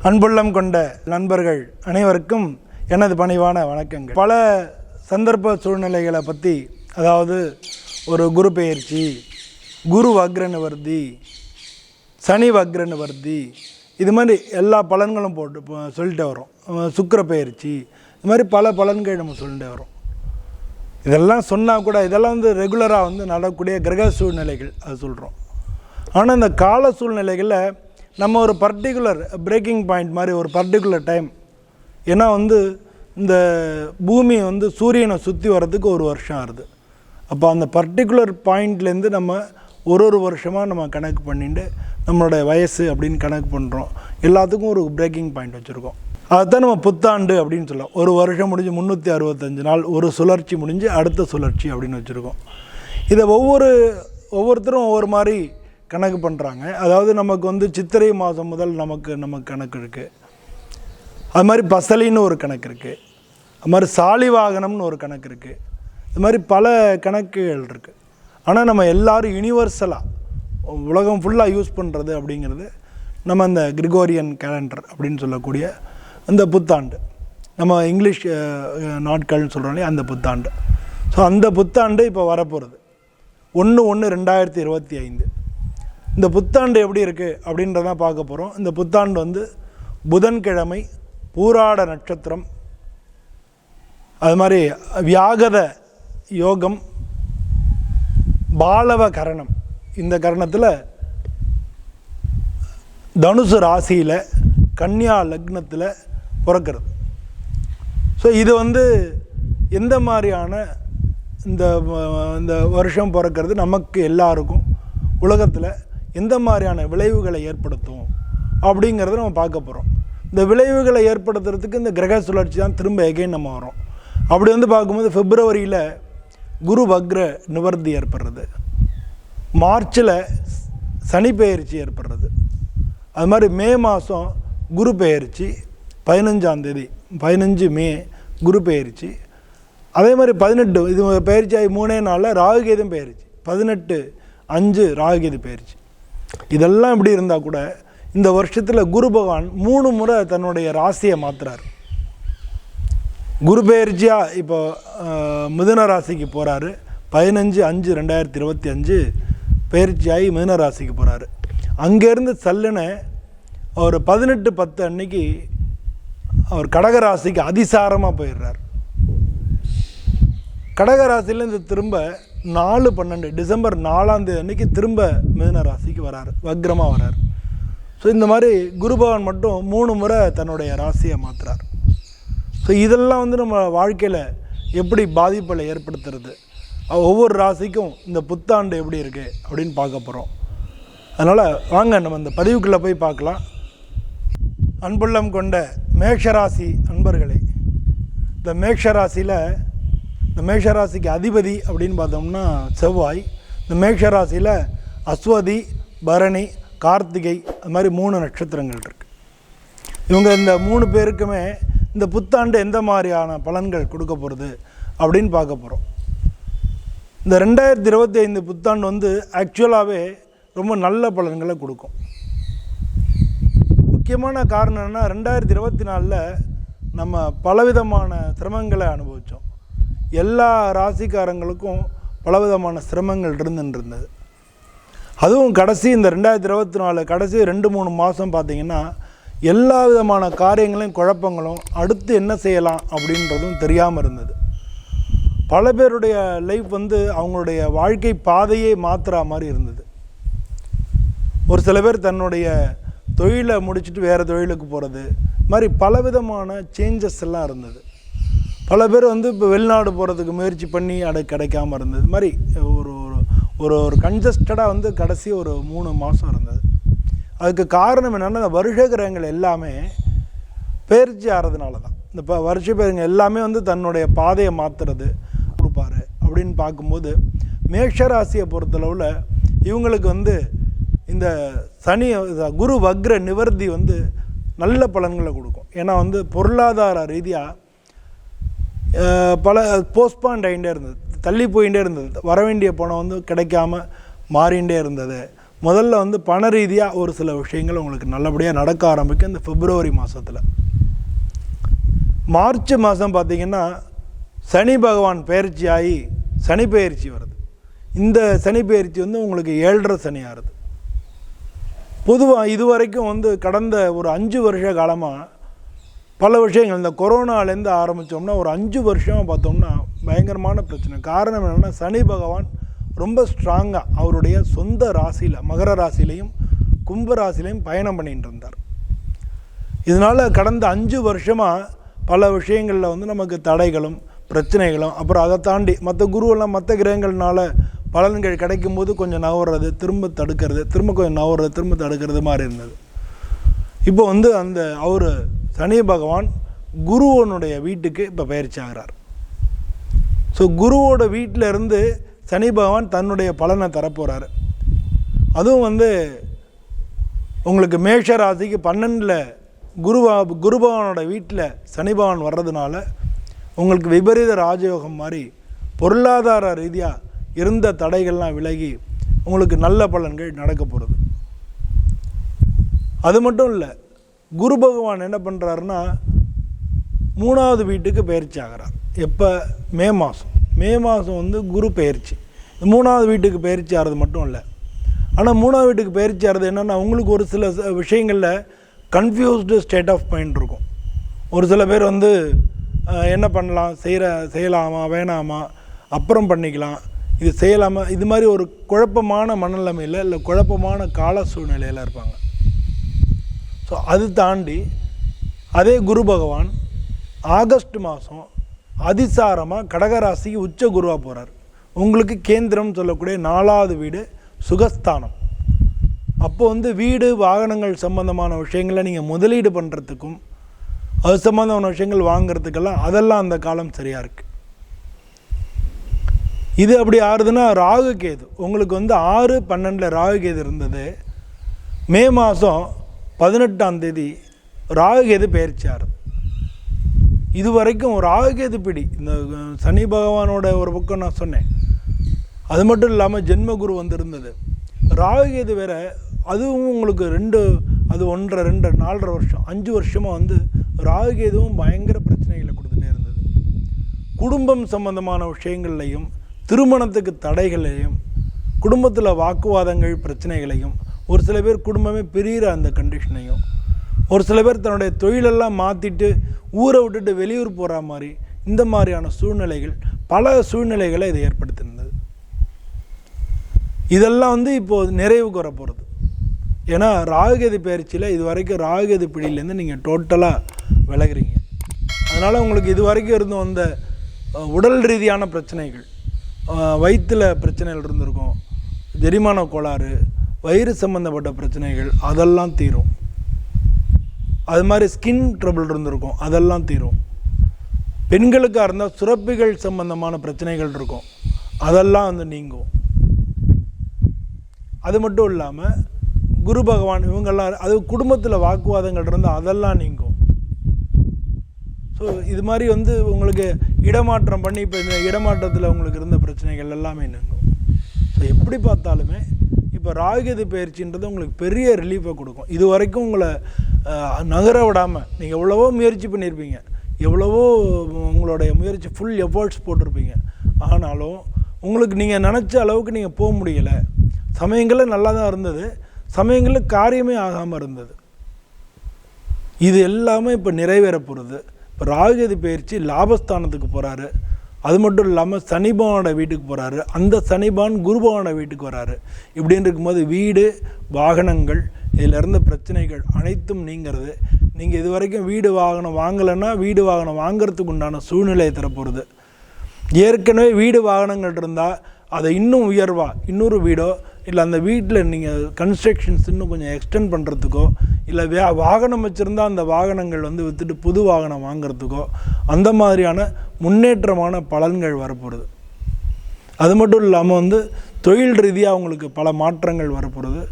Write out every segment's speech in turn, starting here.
அன்புள்ளம் கொண்ட நண்பர்கள் அனைவருக்கும் எனது பணிவான வணக்கங்கள். பல சந்தர்ப்ப சூழ்நிலைகளை பற்றி அதாவது ஒரு குரு பெயர்ச்சி குரு வக்ரனு நிவர்த்தி சனி வக்ரனு நிவர்த்தி இது மாதிரி எல்லா பலன்களும் போட்டு சொல்லிட்டே வரோம் சுக்கர சுக்கிர பெயர்ச்சி இது மாதிரி பல பலன்கள் நம்ம சொல்லிட்டே வரோம் இதெல்லாம் சொன்னால் கூட இதெல்லாம் வந்து ரெகுலராக வந்து நடக்கக்கூடிய கிரக சூழ்நிலைகள் அது சொல்கிறோம் ஆனால் இந்த கால சூழ்நிலைகளில் நம்ம ஒரு பர்டிகுலர் பிரேக்கிங் பாயிண்ட் மாதிரி ஒரு பர்டிகுலர் டைம் ஏன்னா வந்து இந்த பூமி வந்து சூரியனை சுற்றி வர்றதுக்கு ஒரு வருஷம் ஆகுது. அப்போ அந்த பர்டிகுலர் பாயிண்ட்லேருந்து நம்ம ஒரு ஒரு வருஷமாக நம்ம கணக்கு பண்ணிட்டு நம்மளோட வயசு அப்படின்னு கணக்கு பண்ணுறோம் எல்லாத்துக்கும் ஒரு பிரேக்கிங் பாயிண்ட் வச்சுருக்கோம். அதுதான் நம்ம புத்தாண்டு அப்படின்னு சொல்லலாம் ஒரு வருஷம் முடிஞ்சு முந்நூற்றி அறுபத்தஞ்சு நாள் ஒரு சுழற்சி முடிஞ்சு அடுத்த சுழற்சி அப்படின்னு வச்சுருக்கோம். இதை ஒவ்வொரு ஒவ்வொருத்தரும் ஒவ்வொரு மாதிரி கணக்கு பண்ணுறாங்க அதாவது நமக்கு வந்து சித்திரை மாதம் முதல் நமக்கு நமக்கு கணக்கு இருக்குது அது மாதிரி பசலின்னு ஒரு கணக்கு இருக்குது அது மாதிரி சாலி வாகனம்னு ஒரு கணக்கு இருக்குது இது மாதிரி பல கணக்குகள் இருக்குது ஆனால் நம்ம எல்லாரும் யூனிவர்சலாக உலகம் ஃபுல்லாக யூஸ் பண்ணுறது அப்படிங்கிறது நம்ம அந்த கிரிகோரியன் கேலண்டர் அப்படின்னு சொல்லக்கூடிய அந்த புத்தாண்டு. நம்ம இங்கிலீஷ் நாட்கள்னு சொல்கிறோம் இல்லையா அந்த புத்தாண்டு. ஸோ அந்த புத்தாண்டு இப்போ வரப்போகிறது ஒன்று ஒன்று ரெண்டாயிரத்தி இருபத்தி ஐந்து. இந்த புத்தாண்டு எப்படி இருக்குது அப்படின்றதான் பார்க்க போகிறோம் இந்த புத்தாண்டு வந்து புதன்கிழமை பூராட நட்சத்திரம். அது மாதிரி வியாகத யோகம் பாலவ கரணம். இந்த கரணத்தில் தனுசு ராசியில் கன்னியா லக்னத்தில் பிறக்கிறது. ஸோ இது வந்து எந்த மாதிரியான இந்த இந்த வருஷம் பிறக்கிறது? நமக்கு எல்லாருக்கும் உலகத்தில் எந்த மாதிரியான விளைவுகளை ஏற்படுத்தும் அப்படிங்கிறத நம்ம பார்க்க போகிறோம் இந்த விளைவுகளை ஏற்படுத்துறதுக்கு இந்த கிரக சுழற்சி தான் திரும்ப எகைன் நம்ம வரோம் அப்படி வந்து பார்க்கும்போது பிப்ரவரியில் குரு வக்ர நிவர்த்தி ஏற்படுறது. மார்ச்சில் சனி பெயர்ச்சி ஏற்படுறது. அது மாதிரி மே மாதம் குரு பெயர்ச்சி பதினஞ்சாந்தேதி பதினஞ்சு மே குரு பெயர்ச்சி. அதே மாதிரி பதினெட்டு இது பயிற்சி ஆகி மூணே நாளில் ராகுகேதம் பயிற்சி பதினெட்டு அஞ்சு ராகுகேது பயிற்சி இதெல்லாம் இப்படி இருந்தால் கூட இந்த வருஷத்தில் குரு பகவான் மூணு முறை தன்னுடைய ராசியை மாற்றுறார் குரு பெயர்ச்சியாக இப்போ மிதுன ராசிக்கு போகிறாரு பதினஞ்சு அஞ்சு ரெண்டாயிரத்தி இருபத்தி அஞ்சு பயிற்சியாகி மிதுன ராசிக்கு போகிறாரு அங்கேருந்து சல்லுனை அவர் பதினெட்டு பத்து அன்னைக்கு அவர் கடகராசிக்கு அதிசாரமாக போயிடுறார். கடகராசிலேருந்து திரும்ப நாலு பன்னெண்டு டிசம்பர் நாலாந்தேதி அன்றைக்கி அன்னைக்கு திரும்ப மிதன ராசிக்கு வராரு வக்ரமாக வரார். ஸோ இந்த மாதிரி குருபகவான் மட்டும் மூணு முறை தன்னுடைய ராசியை மாற்றுறார் ஸோ இதெல்லாம் வந்து நம்ம வாழ்க்கையில் எப்படி பாதிப்புகளை ஏற்படுத்துறது? ஒவ்வொரு ராசிக்கும் இந்த புத்தாண்டு எப்படி இருக்குது அப்படின்னு பார்க்க போகிறோம் அதனால் வாங்க நம்ம இந்த பதிவுக்குள்ளே போய் பார்க்கலாம். அன்புள்ளம் கொண்ட மேஷராசி அன்பர்களே இந்த மேஷராசியில் இந்த மேஷராசிக்கு அதிபதி அப்படின்னு பார்த்தோம்னா செவ்வாய். இந்த மேஷராசியில் அஸ்வதி பரணி கார்த்திகை அது மாதிரி மூணு நட்சத்திரங்கள் இருக்குது இவங்க இந்த மூணு பேருக்குமே இந்த புத்தாண்டு எந்த மாதிரியான பலன்கள் கொடுக்க போகிறது அப்படின்னு பார்க்க போகிறோம் இந்த ரெண்டாயிரத்தி இருபத்தி ஐந்து புத்தாண்டு வந்து ஆக்சுவலாகவே ரொம்ப நல்ல பலன்களை கொடுக்கும். முக்கியமான காரணம் என்னென்னா ரெண்டாயிரத்தி இருபத்தி நாலில் நம்ம பலவிதமான சிரமங்களை அனுபவித்தோம் எல்லா ராசிக்காரங்களுக்கும் பலவிதமான சிரமங்கள் இருந்துன்னு இருந்தது அதுவும் கடைசி இந்த ரெண்டாயிரத்தி இருபத்தி நாலு கடைசி ரெண்டு மூணு மாதம் பார்த்திங்கன்னா எல்லா விதமான காரியங்களையும் குழப்பங்களும் அடுத்து என்ன செய்யலாம் அப்படின்றதும் தெரியாமல் இருந்தது. பல பேருடைய லைஃப் வந்து அவங்களுடைய வாழ்க்கை பாதையே மாற்றுற மாதிரி இருந்தது. ஒரு சில பேர் தன்னுடைய தொழிலை முடிச்சுட்டு வேறு தொழிலுக்கு போகிறது மாதிரி பலவிதமான சேஞ்சஸ் எல்லாம் இருந்தது. பல பேர் வந்து இப்போ வெளிநாடு போகிறதுக்கு முயற்சி பண்ணி அது கிடைக்காம இருந்தது. இது மாதிரி ஒரு ஒரு ஒரு ஒரு கன்ஜஸ்டடாக வந்து கடைசி ஒரு மூணு மாதம் இருந்தது. அதுக்கு காரணம் என்னென்னா இந்த வருஷ கிரகங்கள் எல்லாமே பயிற்சி ஆகிறதுனால தான் இந்த இப்போ வருஷ பேருங்க எல்லாமே வந்து தன்னுடைய பாதையை மாற்றுறது கொடுப்பாரு அப்படின்னு பார்க்கும்போது மேஷராசியை பொறுத்தளவில் இவங்களுக்கு வந்து இந்த சனி குரு வக்ர நிவர்த்தி வந்து நல்ல பலன்களை கொடுக்கும். ஏன்னா வந்து பொருளாதார ரீதியாக பல போஸ்ட்பாண்ட் ஆகிட்டே இருந்தது. தள்ளி போயிட்டே இருந்தது. வர வேண்டிய பணம் வந்து கிடைக்காம மாறிண்டே இருந்தது. முதல்ல வந்து பண ரீதியாக ஒரு சில விஷயங்கள் உங்களுக்கு நல்லபடியாக நடக்க ஆரம்பிக்கும் இந்த பிப்ரவரி மாதத்தில் மார்ச் மாதம் பார்த்திங்கன்னா சனி பகவான் பயிற்சி ஆகி சனி பயிற்சி வருது. இந்த சனி பயிற்சி வந்து உங்களுக்கு ஏழரை சனி ஆறுது. பொதுவாக இதுவரைக்கும் வந்து கடந்த ஒரு அஞ்சு வருஷ காலமாக பல விஷயங்கள். இந்த கொரோனாலேருந்து ஆரம்பித்தோம்னா ஒரு அஞ்சு வருஷமாக பார்த்தோம்னா பயங்கரமான பிரச்சனை. காரணம் என்னென்னா சனி பகவான் ரொம்ப ஸ்ட்ராங்காக அவருடைய சொந்த ராசியில் மகர ராசிலையும் கும்ப ராசிலையும் பயணம் பண்ணிகிட்டு இருந்தார். இதனால் கடந்த அஞ்சு வருஷமாக பல விஷயங்களில் வந்து நமக்கு தடைகளும் பிரச்சனைகளும் அப்புறம் அதை தாண்டி மற்ற குருவெல்லாம் மற்ற கிரகங்கள்னால பலன்கள் கிடைக்கும் போது கொஞ்சம் நவறது திரும்ப தடுக்கிறது திரும்ப கொஞ்சம் நவர்றது திரும்ப தடுக்கிறது மாதிரி இருந்தது. இப்போ வந்து அந்த அவர் சனி பகவான் குருவனுடைய வீட்டுக்கு இப்போ பயிற்சி ஆகிறார். ஸோ குருவோட வீட்டில் இருந்து சனி பகவான் தன்னுடைய பலனை தரப்போகிறாரு அதுவும் வந்து உங்களுக்கு மேஷ ராசிக்கு பன்னெண்டில் குருவா குரு பகவானோட வீட்டில் சனி பகவான் வர்றதுனால உங்களுக்கு விபரீத ராஜயோகம் மாதிரி பொருளாதார ரீதியாக இருந்த தடைகள்லாம் விலகி உங்களுக்கு நல்ல பலன்கள் நடக்க போகிறது அது மட்டும் இல்லை குரு பகவான் என்ன பண்ணுறாருன்னா மூணாவது வீட்டுக்கு பயிற்சி ஆகிறார். எப்போ? மே மாதம் மே மாதம் வந்து குரு பயிற்சி. மூணாவது வீட்டுக்கு பயிற்சி ஆகிறது மட்டும் இல்லை. ஆனால் மூணாவது வீட்டுக்கு பயிற்சி ஆகிறது என்னென்னா உங்களுக்கு ஒரு சில விஷயங்களில் கன்ஃபியூஸ்டு ஸ்டேட் ஆஃப் மைண்ட் இருக்கும். ஒரு சில பேர் வந்து என்ன பண்ணலாம்? செய்கிற செய்யலாமா? வேணாமா? அப்புறம் பண்ணிக்கலாம். இது செய்யலாமா இது மாதிரி ஒரு குழப்பமான மனநிலைமையில் இல்லை குழப்பமான கால சூழ்நிலையில் இருப்பாங்க. ஸோ அது தாண்டி அதே குரு பகவான் ஆகஸ்ட் மாதம் அதிசாரமாக கடகராசிக்கு உச்ச குருவாக போகிறார் உங்களுக்கு கேந்திரம் சொல்லக்கூடிய நாலாவது வீடு சுகஸ்தானம். அப்போது வந்து வீடு வாகனங்கள் சம்பந்தமான விஷயங்களை நீங்கள் முதலீடு பண்ணுறதுக்கும் அது சம்பந்தமான விஷயங்கள் வாங்குறதுக்கெல்லாம் அதெல்லாம் அந்த காலம் சரியாக இருக்குது இது அப்படி ஆறுதுன்னா ராகு கேது. உங்களுக்கு வந்து ஆறு பன்னெண்டில் ராகு கேது இருந்தது. மே மாதம் பதினெட்டாம் தேதி ராகு கேது இதுவரைக்கும் ராகுகேது இது வரைக்கும் ராகு கேது பிடி இந்த சனி பகவானோட ஒரு பக்கம் நான் சொன்னேன். அது மட்டும் இல்லாமல் ஜென்மகுரு வந்திருந்தது. ராகு கேது வேற அதுவும் உங்களுக்கு ரெண்டு அது ஒன்றரை ரெண்டு நாலரை வருஷம் அஞ்சு வருஷமாக வந்து ராகு கேதுவும் பயங்கர பிரச்சனைகளை கொடுத்துட்டே இருந்தது. குடும்பம் சம்பந்தமான விஷயங்கள்லையும் திருமணத்துக்கு தடைகளையும் குடும்பத்தில் வாக்குவாதங்கள் பிரச்சனைகளையும் ஒரு சில பேர் குடும்பமே பிரிகிற அந்த கண்டிஷனையும் ஒரு சில பேர் தன்னுடைய தொழிலெல்லாம் மாற்றிட்டு ஊரை விட்டுட்டு வெளியூர் போகிற மாதிரி இந்த மாதிரியான சூழ்நிலைகள் பல சூழ்நிலைகளை இது ஏற்படுத்தியிருந்தது. இதெல்லாம் வந்து இப்போது நிறைவுக்கு வர போகிறது ஏன்னா ராகுகதி பயிற்சியில் இது வரைக்கும் ராகுகதி பிடியிலேருந்து நீங்கள் டோட்டலாக விலகுறீங்க. அதனால் உங்களுக்கு இது வரைக்கும் இருந்து வந்த உடல் ரீதியான பிரச்சனைகள் வயிற்றில் பிரச்சனைகள் இருந்திருக்கும் ஜெரிமான கோளாறு வயிறு சம்மந்தப்பட்ட பிரச்சனைகள் அதெல்லாம் தீரும். அது மாதிரி ஸ்கின் ட்ரபிள் இருந்திருக்கும் அதெல்லாம் தீரும். பெண்களுக்காக இருந்தால் சுரப்பிகள் சம்பந்தமான பிரச்சனைகள் இருக்கும். அதெல்லாம் வந்து நீங்கும். அது மட்டும் இல்லாமல் குரு பகவான் இவங்கெல்லாம் அது குடும்பத்தில் வாக்குவாதங்கள் இருந்தால் அதெல்லாம் நீங்கும். ஸோ இது மாதிரி வந்து உங்களுக்கு இடமாற்றம் பண்ணி இப்போ இந்த இடமாற்றத்தில் உங்களுக்கு இருந்த பிரச்சனைகள் எல்லாமே நீங்கும். ஸோ எப்படி பார்த்தாலுமே இப்போ ராகுகேது பயிற்சின்றது உங்களுக்கு பெரிய ரிலீஃபை கொடுக்கும். இது வரைக்கும் உங்களை நகர விடாமல் நீங்கள் எவ்வளவோ முயற்சி பண்ணியிருப்பீங்க எவ்வளவோ உங்களுடைய முயற்சி ஃபுல் எஃபர்ட்ஸ் போட்டிருப்பீங்க. ஆனாலும் உங்களுக்கு நீங்கள் நினச்ச அளவுக்கு நீங்கள் போக முடியலை. சமயங்களில் நல்லா தான் இருந்தது. சமயங்களில் காரியமே ஆகாமல் இருந்தது. இது எல்லாமே இப்போ நிறைவேற போகிறது இப்போ ராகுகேது பயிற்சி லாபஸ்தானத்துக்கு போகிறாரு அது மட்டும் இல்லாமல் சனிபவனோட வீட்டுக்கு போகிறாரு அந்த சனிபான் குருபவனோட வீட்டுக்கு வராரு. இப்படின்னு இருக்கும்போது வீடு வாகனங்கள் இதில் இருந்த பிரச்சனைகள் அனைத்தும் நீங்கிறது. நீங்கள் இது வரைக்கும் வீடு வாகனம் வாங்கலைன்னா வீடு வாகனம் வாங்குறதுக்கு உண்டான சூழ்நிலையை தரப்போகிறது ஏற்கனவே வீடு வாகனங்கள் இருந்தால் அதை இன்னும் உயர்வாக இன்னொரு வீடோ இல்லை அந்த வீட்டில் நீங்கள் கன்ஸ்ட்ரக்ஷன்ஸ் இன்னும் கொஞ்சம் எக்ஸ்டெண்ட் பண்ணுறதுக்கோ இல்லை வே வாகனம் வச்சுருந்தா அந்த வாகனங்கள் வந்து விற்றுட்டு புது வாகனம் வாங்கிறதுக்கோ அந்த மாதிரியான முன்னேற்றமான பலன்கள் வரப்போகிறது அது மட்டும் இல்லாமல் வந்து தொழில் ரீதியாக அவங்களுக்கு பல மாற்றங்கள் வரப்போகிறது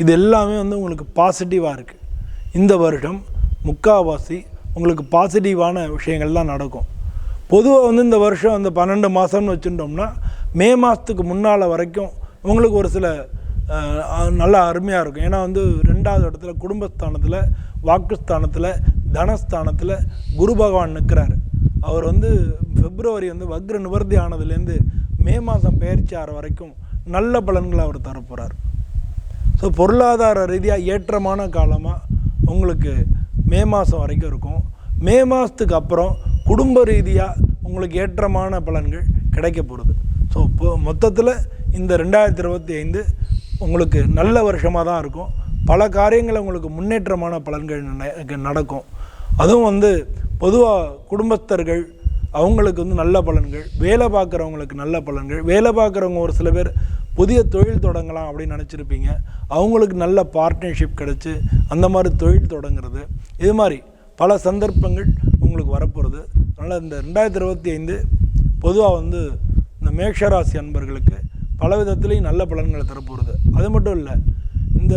இது எல்லாமே வந்து உங்களுக்கு பாசிட்டிவாக இருக்குது இந்த வருடம் முக்காவாசி உங்களுக்கு பாசிட்டிவான விஷயங்கள் தான் நடக்கும். பொதுவாக வந்து இந்த வருஷம் அந்த பன்னெண்டு மாதம்னு வச்சுட்டோம்னா மே மாதத்துக்கு முன்னால் வரைக்கும் உங்களுக்கு ஒரு சில நல்லா அருமையாக இருக்கும். ஏன்னா வந்து ரெண்டாவது இடத்துல குடும்பஸ்தானத்தில் வாக்குஸ்தானத்தில் தனஸ்தானத்தில் குரு பகவான் நிற்கிறாரு அவர் வந்து பிப்ரவரி வந்து வக்ர நிவர்த்தி ஆனதுலேருந்து மே மாதம் பயிற்சி ஆகிற வரைக்கும் நல்ல பலன்களை அவர் தரப்போகிறார் ஸோ பொருளாதார ரீதியாக ஏற்றமான காலமாக உங்களுக்கு மே மாதம் வரைக்கும் இருக்கும். மே மாதத்துக்கு அப்புறம் குடும்ப ரீதியாக உங்களுக்கு ஏற்றமான பலன்கள் கிடைக்க போகிறது ஸோ இப்போ மொத்தத்தில் இந்த ரெண்டாயிரத்தி இருபத்தி ஐந்து உங்களுக்கு நல்ல வருஷமாக தான் இருக்கும். பல காரியங்கள் உங்களுக்கு முன்னேற்றமான பலன்கள் நடக்கும். அதுவும் வந்து பொதுவாக குடும்பஸ்தர்கள் அவங்களுக்கு வந்து நல்ல பலன்கள் வேலை பார்க்குறவங்களுக்கு நல்ல பலன்கள் வேலை பார்க்குறவங்க ஒரு சில பேர் புதிய தொழில் தொடங்கலாம் அப்படின்னு நினச்சிருப்பீங்க. அவங்களுக்கு நல்ல பார்ட்னர்ஷிப் கிடச்சி அந்த மாதிரி தொழில் தொடங்குறது. இது மாதிரி பல சந்தர்ப்பங்கள் உங்களுக்கு வரப்போகிறது அதனால் இந்த ரெண்டாயிரத்தி இருபத்தி ஐந்து பொதுவாக வந்து இந்த மேஷராசி அன்பர்களுக்கு பல விதத்துலேயும் நல்ல பலன்களை தரப்போகிறது அது மட்டும் இல்லை இந்த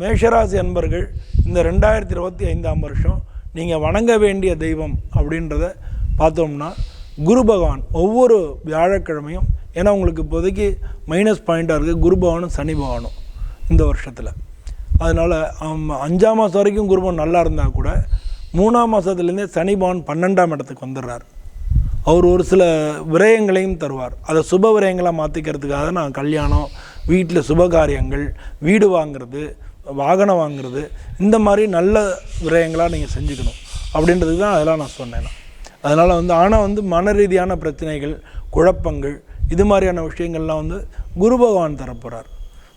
மேஷராசி அன்பர்கள் இந்த ரெண்டாயிரத்தி இருபத்தி ஐந்தாம் வருஷம் நீங்கள் வணங்க வேண்டிய தெய்வம் அப்படின்றத பார்த்தோம்னா குரு பகவான் ஒவ்வொரு வியாழக்கிழமையும் ஏன்னா உங்களுக்கு இப்போதைக்கு மைனஸ் பாயிண்ட்டாக இருக்குது குரு பகவானும் சனி பகவானும் இந்த வருஷத்தில். அதனால் அஞ்சாம் மாதம் வரைக்கும் குருபவன் நல்லா இருந்தால் கூட மூணாம் மாதத்துலேருந்தே சனி பகவான் பன்னெண்டாம் இடத்துக்கு வந்துடுறார். அவர் ஒரு சில விரயங்களையும் தருவார். அதை சுப விரயங்களாக மாற்றிக்கிறதுக்காக நான் கல்யாணம் வீட்டில் சுபகாரியங்கள் வீடு வாங்குறது வாகனம் வாங்குறது இந்த மாதிரி நல்ல விரயங்களாக நீங்கள் செஞ்சுக்கணும். அப்படின்றதுக்கு தான் அதெல்லாம் நான் சொன்னேன். அதனால் வந்து ஆனால் வந்து மன ரீதியான பிரச்சனைகள் குழப்பங்கள் இது மாதிரியான விஷயங்கள்லாம் வந்து குரு பகவான் தரப்போகிறார்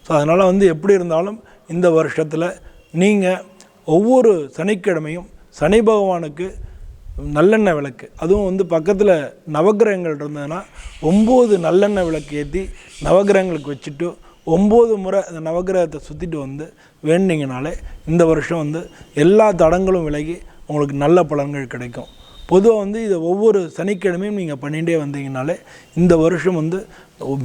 ஸோ அதனால் வந்து எப்படி இருந்தாலும் இந்த வருஷத்தில் நீங்கள் ஒவ்வொரு சனிக்கிழமையும் சனி பகவானுக்கு நல்லெண்ணெய் விளக்கு. அதுவும் வந்து பக்கத்தில் நவக்கிரகங்கள் இருந்ததுன்னா ஒம்பது நல்லெண்ணெய் விளக்கு ஏற்றி நவக்கிரகங்களுக்கு வச்சுட்டு ஒம்பது முறை அந்த நவக்கிரகத்தை சுற்றிட்டு வந்து வேண்டிங்கனாலே இந்த வருஷம் வந்து எல்லா தடங்களும் விலகி உங்களுக்கு நல்ல பலன்கள் கிடைக்கும். பொதுவாக வந்து இதை ஒவ்வொரு சனிக்கிழமையும் நீங்கள் பண்ணிகிட்டே வந்தீங்கனாலே இந்த வருஷம் வந்து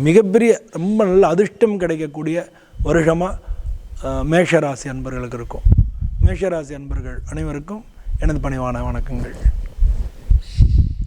மிகப்பெரிய ரொம்ப நல்ல அதிர்ஷ்டம் கிடைக்கக்கூடிய வருஷமாக மேஷராசி அன்பர்களுக்கு இருக்கும். மேஷராசி அன்பர்கள் அனைவருக்கும் எனது பணிவான வணக்கங்கள்.